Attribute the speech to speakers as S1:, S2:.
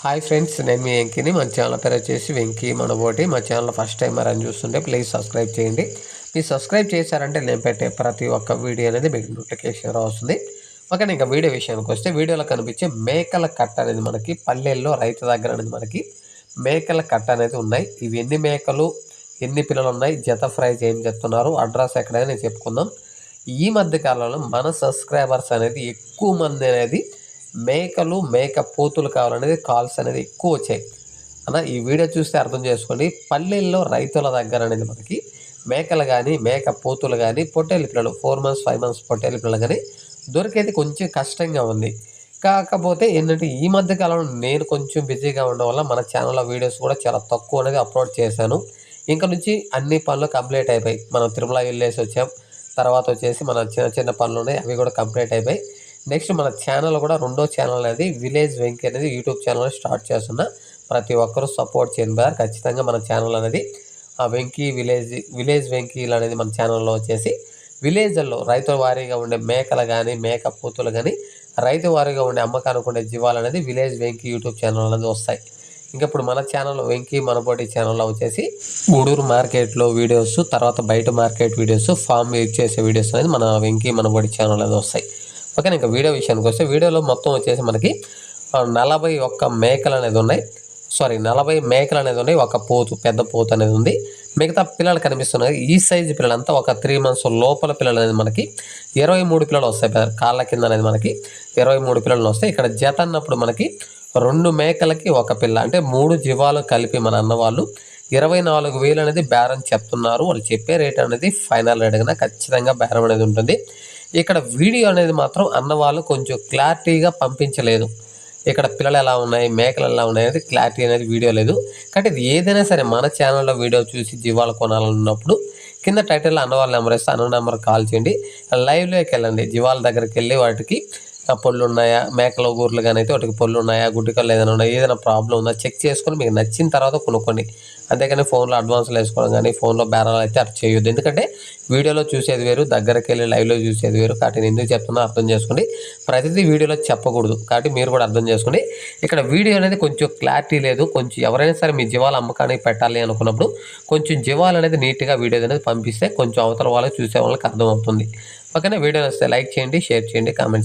S1: Hi friends నేను మీ వెంకీని. మన channel పేరు వచ్చేసి వెంకీ మనబోటి. మా ఛానల్ ఫస్ట్ టైం అని చూస్తుంటే ప్లీజ్ సబ్స్క్రైబ్ చేయండి. మీరు సబ్స్క్రైబ్ చేశారంటే నేను పెట్టే ప్రతి ఒక్క వీడియో అనేది మీకు నోటిఫికేషన్ వస్తుంది ఓకే ఇంకా వీడియో విషయానికి వస్తే వీడియోలో కనిపించే మేకల కట్ట అనేది మనకి పల్లెల్లో రైతు దగ్గర అనేది మనకి మేకల కట్ట అనేది ఉన్నాయి. ఇవి ఎన్ని మేకలు ఎన్ని పిల్లలు ఉన్నాయి జత ప్రైజ్ ఏం చెప్తున్నారు అడ్రస్ ఎక్కడైనా చెప్పుకుందాం. ఈ మధ్య కాలంలో మన సబ్స్క్రైబర్స్ అనేది ఎక్కువ మంది అనేది మేకలు మేక పోతులు కావాలనేది కాల్స్ అనేది ఎక్కువ వచ్చాయి. అన్న ఈ వీడియో చూస్తే అర్థం చేసుకోండి. పల్లెల్లో రైతుల దగ్గర అనేది మనకి మేకలు కానీ మేక పోతులు కానీ పొట్టేలు పిల్లలు ఫోర్ మంత్స్ ఫైవ్ మంత్స్ పొట్టేలు పిల్లలు కానీ దొరికేది కొంచెం కష్టంగా ఉంది. కాకపోతే ఏంటంటే ఈ మధ్య కాలంలో నేను కొంచెం బిజీగా ఉండడం వల్ల మన ఛానల్లో వీడియోస్ కూడా చాలా తక్కువ అనేది అప్లోడ్ చేశాను. ఇంకా నుంచి అన్ని పనులు కంప్లీట్ అయిపోయి మనం తిరుమల వెళ్ళేసి వచ్చాం. తర్వాత వచ్చేసి మన చిన్న చిన్న పనులు ఉన్నాయి. అవి కూడా కంప్లీట్ అయిపోయి నెక్స్ట్ మన ఛానల్ కూడా రెండో ఛానల్ అనేది విలేజ్ వెంకీ అనేది యూట్యూబ్ ఛానల్ స్టార్ట్ చేస్తున్నా. ప్రతి ఒక్కరూ సపోర్ట్ చేయండి బ్రదర్. ఖచ్చితంగా మన ఛానల్ అనేది ఆ వెంకీ విలేజ్ విలేజ్ వెంకీలు అనేది మన ఛానల్లో వచ్చేసి విలేజ్ల్లో రైతుల వారీగా ఉండే మేకలు కానీ మేక పూతులు కానీ రైతు వారీగా ఉండే అమ్మకానికి ఉండే జీవాలు అనేది విలేజ్ వెంకీ యూట్యూబ్ ఛానల్ అనేది వస్తాయి. ఇంకా ఇప్పుడు మన ఛానల్ వెంకీ మనబోటి ఛానల్లో వచ్చేసి గూడూరు మార్కెట్లో వీడియోస్ తర్వాత బయట మార్కెట్ వీడియోస్ ఫామ్ యూజ్ చేసే వీడియోస్ అనేది మన వెంకీ మనబోటి ఛానల్ అనేది వస్తాయి. ఓకే ఇంకా వీడియో విషయానికి వస్తే వీడియోలో మొత్తం వచ్చేసి మనకి నలభై ఒక్క మేకలు అనేది ఉన్నాయి. సారీ నలభై మేకలు అనేది ఉన్నాయి. ఒక పోతు పెద్ద పోతు అనేది ఉంది. మిగతా పిల్లలు కనిపిస్తున్నాయి ఈ సైజు పిల్లలంతా ఒక త్రీ మంత్స్ లోపల పిల్లలు అనేది మనకి ఇరవై మూడు పిల్లలు వస్తాయి కాళ్ళ కింద అనేది మనకి. ఇరవై మూడు పిల్లలు వస్తాయి. ఇక్కడ జత అన్నప్పుడు మనకి రెండు మేకలకి ఒక పిల్ల అంటే మూడు జీవాలు కలిపి మన అన్న వాళ్ళు ఇరవై నాలుగు వేలు అనేది బేరం చెప్తున్నారు. వాళ్ళు చెప్పే రేట్ అనేది ఫైనల్ రేట్ కన్నా ఖచ్చితంగా బేరం అనేది ఉంటుంది. ఇక్కడ వీడియో అనేది మాత్రం అన్నవాళ్ళు కొంచెం క్లారిటీగా పంపించలేదు. ఇక్కడ పిల్లలు ఎలా ఉన్నాయి మేకలు ఎలా ఉన్నాయి అనేది క్లారిటీ అనేది వీడియో లేదు. కాబట్టి ఇది ఏదైనా సరే మన ఛానల్లో వీడియో చూసి జీవాలు కొనాలన్నప్పుడు కింద టైటిల్లో అన్నవాళ్ళ నెంబర్ ఇస్తే అన్న నెంబర్ కాల్ చేయండి. లైవ్లోకి వెళ్ళండి. జీవాల దగ్గరికి వెళ్ళి వాటికి పళ్ళు ఉన్నాయా? మేకల గూర్లు కానీ అయితే వాటికి పళ్ళు ఉన్నాయా? గుడ్డికలు ఏదైనా ఉన్నాయా? ఏదైనా ప్రాబ్లం ఉందా? చెక్ చేసుకొని మీకు నచ్చిన తర్వాత కొనుక్కోండి. అంతేకాని ఫోన్లో అడ్వాన్స్లు వేసుకోవడం కానీ ఫోన్లో బేరాలు అయితే అటు చేయొద్దు. ఎందుకంటే వీడియోలో చూసేది వేరు దగ్గరికి వెళ్ళి లైవ్లో చూసేది వేరు. కాబట్టి నేను ఎందుకు చెప్తున్నా అర్థం చేసుకోండి. ప్రతిదీ వీడియోలో చెప్పకూడదు. కాబట్టి మీరు కూడా అర్థం చేసుకోండి. ఇక్కడ వీడియో అనేది కొంచెం క్లారిటీ లేదు. కొంచెం ఎవరైనా సరే మీ జీవాలు అమ్మకానికి పెట్టాలి అనుకున్నప్పుడు కొంచెం జీవాలు అనేది నీట్గా వీడియో అనేది పంపిస్తే కొంచెం అవతల వాళ్ళకి చూసే వాళ్ళకి అర్థమవుతుంది. ఓకేనా వీడియో వస్తే లైక్ చేయండి షేర్ చేయండి కామెంట్